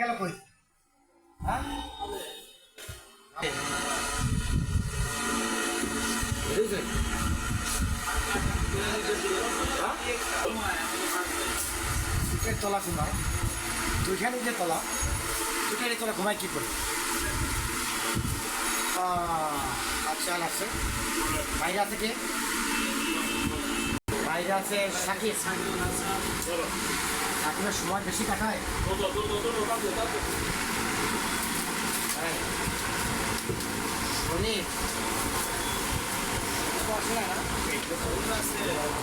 গেল কই? হ্যাঁ? তলা ঘুমায় দুইখানে যে তলা দুইটার তলা ঘুমায় কি করে? আচ্ছা আছে? বাইরে আছে কে? বাইরে আছে সাকিব। সাকিবের সময় বেশি কাটায়।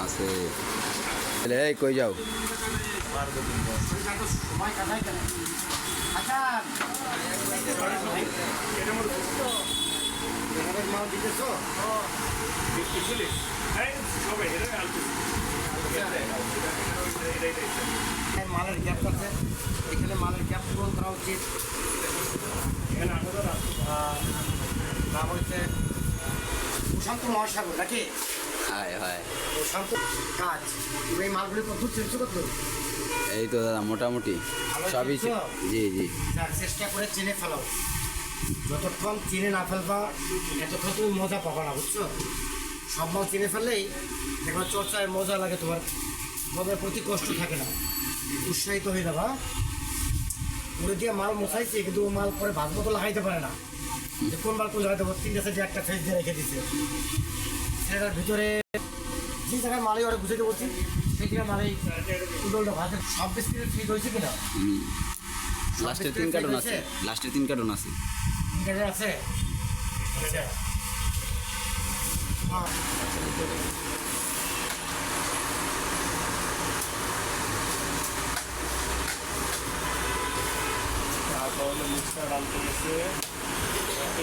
আছে। এই কই যাও? সময় কাটায় কেন? আচ্ছা মাল দিতেছো? এখানে মালের গ্যাপ আছে। এখানে মালের গ্যাপ পূরণ করা উচিত। নাম হচ্ছে প্রশান্ত মহাসাগর নাকি? হায় হায়। প্রশান্ত কাজ এই মালগুলি কত চেঞ্জ করতো এই তো দাদা মোটামুটি সবই জি জি। চেষ্টা করে চিনে ফেলো। যতক্ষণ চিনে না ফেলবা এতক্ষণ তুমি মজা পাবা না বুঝছ? সব মাল চিনে ফেললেই দেখবে চর্চায় মজা লাগে তোমার। মজার প্রতি কষ্ট থাকে না। উৎসাহিত হয়ে যাবা। উড়ে দিয়ে মাল মশাইছে কিন্তু ও মাল পরে ভাত মতো লাগাইতে পারে না। যে কোন মাল কোন জায়গায় দেবো? তিনটা সাইডে একটা ফেস দিয়ে রেখে দিছে। সেটার ভিতরে যে জায়গায় মালে ওরা বুঝাইতে বলছি সেই জায়গায় মালেই উডলটা ভাতের সব বেশি ঠিক হয়েছে কিনা? লাস্টে তিন কার্টন আছে। লাস্টে তিন কার্টন আছে। ঠিক আছে আছে? হ্যাঁ তাহলে মিক্সটা ডালতে গেছে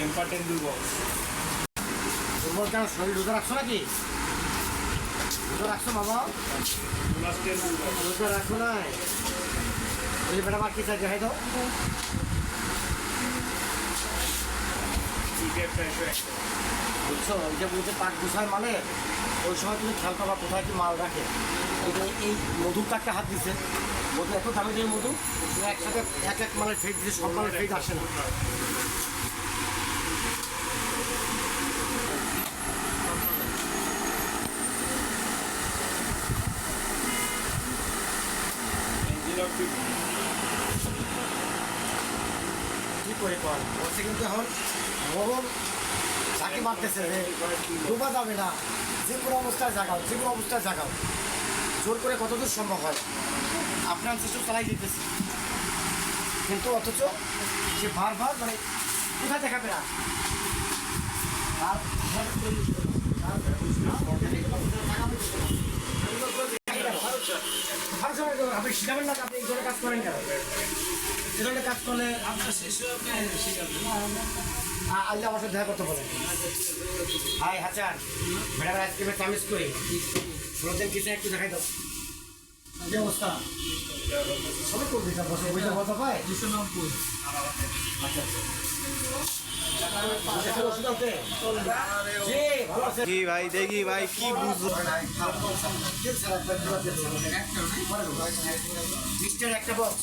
এম্পার্টেন দুই বক্স দুর্বল কেন শরীর রোজা রাখছো নাকি রোজা রাখছো বাবা রোজা রাখো নাই ওই যে ম্যাডাম আর কি চাই দাও চিকেন একশো একটা বুঝছ? যে বলছে পাক গুছায় মানে ওই সময় তুমি খেয়াল করবা কোথায় কি মাল রাখে। এই মধুর একটা হাত দিছে। মধু, এত দামি দামি মধু একসাথে এক এক মালের ফেট দিচ্ছে সব মালের ফেট আসে না। কি করে কর বলছে কিন্তু এখন মরণ চাকি মারতেছে রে। ডুবা যাবে না। যে কোনো অবস্থায় জাগাও, যে কোনো অবস্থায় জাগাও। জোর করে কতদূর সম্ভব হয়? আপনার চেষ্টা চালাই দিতেছি। কিন্তু অথচ সে বারবার মানে কোথায় দেখাবে না। আপনি শিখাবেন না আপনি কাজ করেন কেন? কাজ করলে আপনার শেষ আল্লাহ আমার সাথে দেখা করতে বলেন। হাই হাচার ম্যাডাম আইসক্রিমের চামিজ করি বলতেন কিছু একটু দেখাই দাও। যে অবস্থা? সবাই করবি বসে? কথা পায়? দুশো নব্বই। আচ্ছা আচ্ছা। কি? ভাই দেখি ভাই কি বুঝব? একটা বক্স।